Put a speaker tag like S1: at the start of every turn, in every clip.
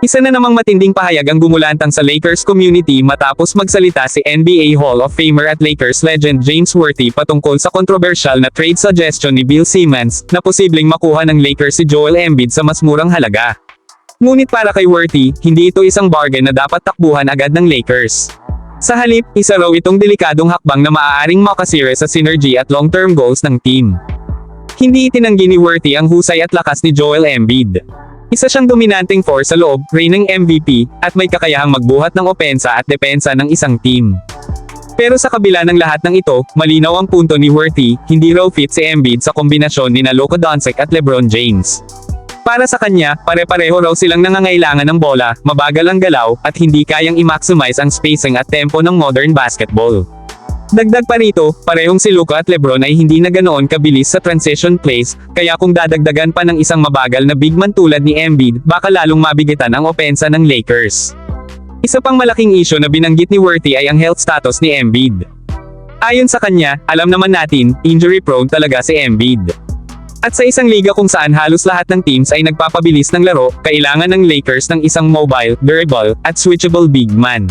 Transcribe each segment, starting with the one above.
S1: Isa na namang matinding pahayag ang gumulantang sa Lakers community matapos magsalita si NBA Hall of Famer at Lakers legend James Worthy patungkol sa kontrobersyal na trade suggestion ni Bill Simmons na posibleng makuha ng Lakers si Joel Embiid sa mas murang halaga. Ngunit para kay Worthy, hindi ito isang bargain na dapat takbuhan agad ng Lakers. Sa halip, isa raw itong delikadong hakbang na maaaring makasira sa synergy at long-term goals ng team. Hindi itinanggi ni Worthy ang husay at lakas ni Joel Embiid. Isa siyang dominanteng force sa loob, reigning MVP, at may kakayahang magbuhat ng opensa at depensa ng isang team. Pero sa kabila ng lahat ng ito, malinaw ang punto ni Worthy, hindi raw fit si Embiid sa kombinasyon ni na Luka Doncic at LeBron James. Para sa kanya, pare-pareho raw silang nangangailangan ng bola, mabagal ang galaw, at hindi kayang i-maximize ang spacing at tempo ng modern basketball. Dagdag pa rito, parehong si Luka at Lebron ay hindi na ganoon kabilis sa transition plays, kaya kung dadagdagan pa ng isang mabagal na big man tulad ni Embiid, baka lalong mabigitan ang opensa ng Lakers. Isa pang malaking issue na binanggit ni Worthy ay ang health status ni Embiid. Ayon sa kanya, alam naman natin, injury prone talaga si Embiid. At sa isang liga kung saan halos lahat ng teams ay nagpapabilis ng laro, kailangan ng Lakers ng isang mobile, durable, at switchable big man.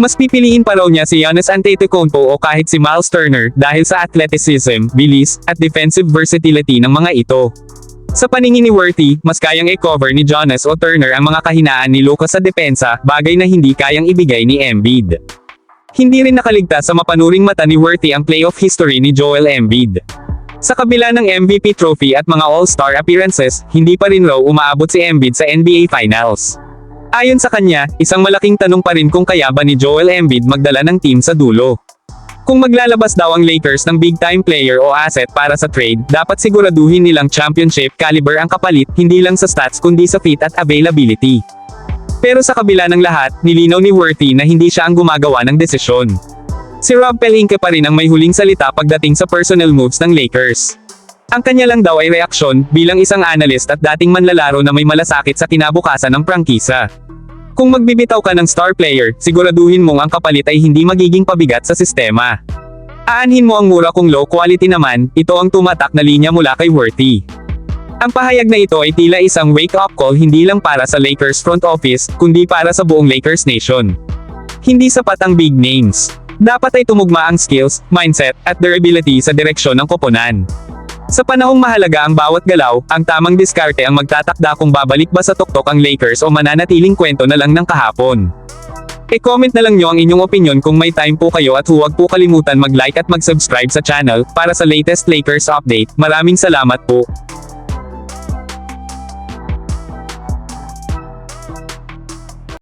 S1: Mas pipiliin pa raw niya si Giannis Antetokounmpo o kahit si Miles Turner dahil sa athleticism, bilis, at defensive versatility ng mga ito. Sa paningin ni Worthy, mas kayang i-cover ni Jonas o Turner ang mga kahinaan ni Luka sa depensa, bagay na hindi kayang ibigay ni Embiid. Hindi rin nakaligtas sa mapanuring mata ni Worthy ang playoff history ni Joel Embiid. Sa kabila ng MVP trophy at mga All-Star appearances, hindi pa rin raw umaabot si Embiid sa NBA Finals. Ayon sa kanya, isang malaking tanong pa rin kung kaya ba ni Joel Embiid magdala ng team sa dulo. Kung maglalabas daw ang Lakers ng big-time player o asset para sa trade, dapat siguraduhin nilang championship caliber ang kapalit, hindi lang sa stats kundi sa fit at availability. Pero sa kabila ng lahat, nilinaw ni Worthy na hindi siya ang gumagawa ng desisyon. Si Rob Pelinka pa rin ang may huling salita pagdating sa personnel moves ng Lakers. Ang kanya lang daw ay reaksyon, bilang isang analyst at dating manlalaro na may malasakit sa kinabukasan ng prangkisa. Kung magbibitaw ka ng star player, siguraduhin mong ang kapalit ay hindi magiging pabigat sa sistema. Aanhin mo ang mura kung low quality naman, ito ang tumatak na linya mula kay Worthy. Ang pahayag na ito ay tila isang wake-up call hindi lang para sa Lakers front office, kundi para sa buong Lakers nation. Hindi sapat ang big names. Dapat ay tumugma ang skills, mindset, at durability sa direksyon ng koponan. Sa panahong mahalaga ang bawat galaw, ang tamang diskarte ang magtatakda kung babalik ba sa tuktok ang Lakers o mananatiling kwento na lang ng kahapon. E-comment na lang nyo ang inyong opinion kung may time po kayo at huwag po kalimutan mag-like at mag-subscribe sa channel para sa latest Lakers update. Maraming salamat po.